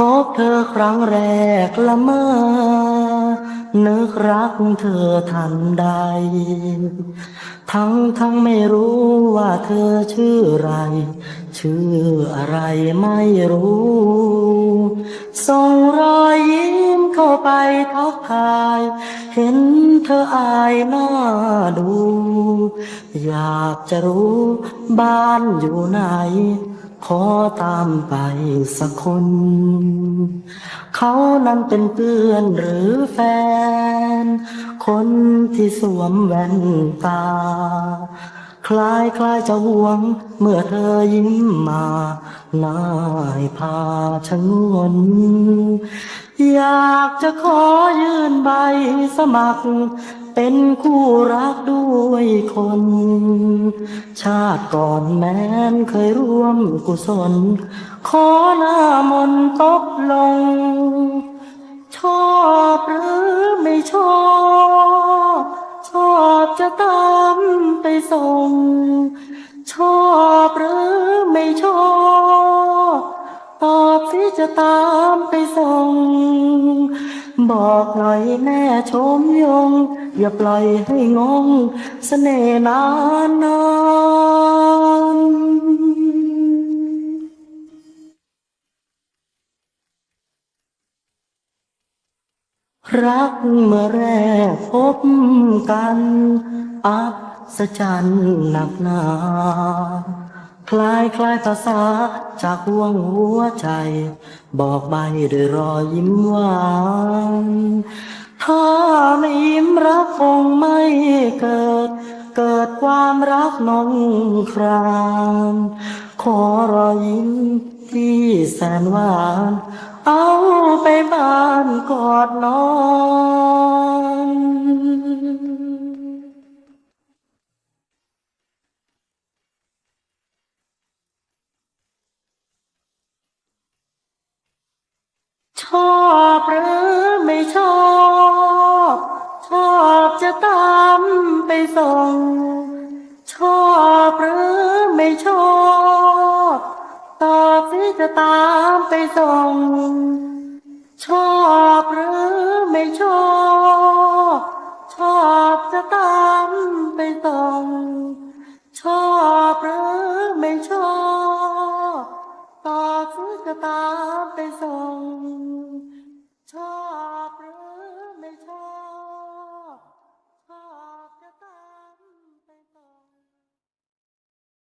พบเธอครั้งแรกละเมอนึกรักเธอทันใด ทั้งทั้งไม่รู้ว่าเธอชื่ออะไร ชื่ออะไรไม่รู้ ส่งรอยยิ้มเข้าไปทักทาย เห็นเธออายหน้าดู อยากจะรู้บ้านอยู่ไหน ขอตามไปสักคน เขานั้นเป็นเพื่อนหรือแฟน คนที่สวมแว่นตา คล้ายคล้ายจะห่วง เมื่อเธอยิ้มมานาให้พาชะงนอยากจะขอยื่นใบสมัคร เป็นคู่รักด้วยคน ชาติก่อนแม้นเคยร่วมกุศล ขอหน้ามนต์ตกลง ชอบหรือไม่ชอบ ชอบจะตามไปส่ง ชอบหรือไม่ชอบ ตอบสิจะตามไปส่ง บอกหน่อยแม่ชมยง อย่าปล่อยให้งงเสน่ห์นานนานรักเมื่อแรกพบกันอัศจรรย์หนักหนา คลายคลายภาษาจากห่วงหัวใจ บอกใบด้วยรอยยิ้มหวาน ถ้าไม่ยิ้มรักคงไม่เกิด เกิดความรักนองครามขอรอยยิ้มที่แสนหวาน เอาไปบ้านกอดนอนชอบ ไปส่ง ชอบหรือไม่ชอบ ตอบสิจะตามไปส่ง ชอบหรือไม่ชอบ ชอบจะตามไปส่ง ชอบหรือไม่ชอบ ตอบสิจะตามไปส่ง ชอบหรือ